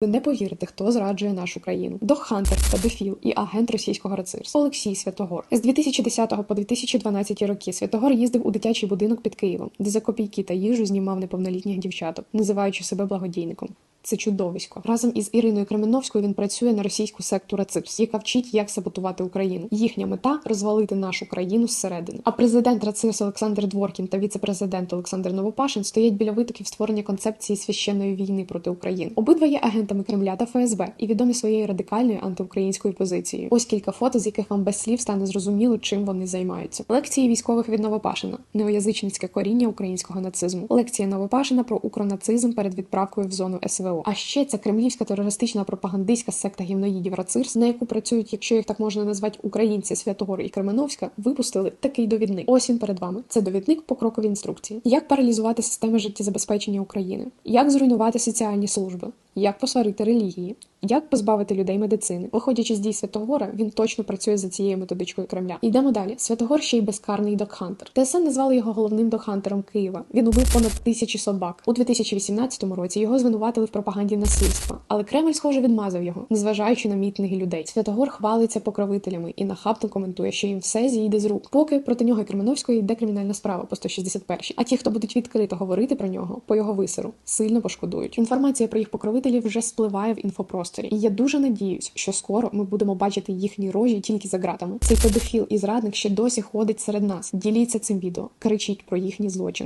Ви не повірите, хто зраджує нашу країну. Доххантер, педофіл і агент російського рацирства Олексій Святогор. З 2010 по 2012 роки Святогор їздив у дитячий будинок під Києвом, де за копійки та їжу знімав неповнолітніх дівчаток, називаючи себе благодійником. Це чудовисько. Разом із Іриною Кременовською він працює на російську секту Раципс, яка вчить, як саботувати Україну. Їхня мета розвалити нашу країну зсередини. А президент Раципс Олександр Дворкін та віце-президент Олександр Новопашин стоять біля витоків створення концепції священної війни проти України. Обидва є агентами Кремля та ФСБ і відомі своєю радикальною антиукраїнською позицією. Ось кілька фото, з яких вам без слів стане зрозуміло, чим вони займаються. Лекції військових від Новопашина, неоязичницьке коріння українського нацизму. Лекція Новопашина про укронацизм перед відправкою в зону СВО. А ще ця кремлівська терористична пропагандистська секта гівноїдів Рацирс, на яку працюють, якщо їх так можна назвати, українці Святогор і Кременовська, випустили такий довідник. Ось він перед вами. Це довідник по крокові інструкції. Як паралізувати системи життєзабезпечення України, як зруйнувати соціальні служби, як посварити релігії, як позбавити людей медицини. Виходячи з дій Святогора, він точно працює за цією методичкою Кремля. Йдемо далі. Святогор ще й безкарний докхантер. ТСН назвали його головним докхантером Києва. Він убив понад тисячі собак. У 2018 році його звинуватили в пропаганді насильства, але Кремль, схоже, відмазав його, незважаючи на мітинги людей. Святогор хвалиться покровителями і нахабно коментує, що їм все зійде з рук. Поки проти нього і йде кримінальна справа по 161 А ті, хто будуть відкрито говорити про нього, по його висеру, сильно пошкодують. Інформація про їх покровителів вже спливає в інфопросторі. І я дуже надіюсь, що скоро ми будемо бачити їхні рожі тільки за ґратами. Цей педофіл і зрадник ще досі ходить серед нас. Діліться цим відео, кричіть про їхні злочини.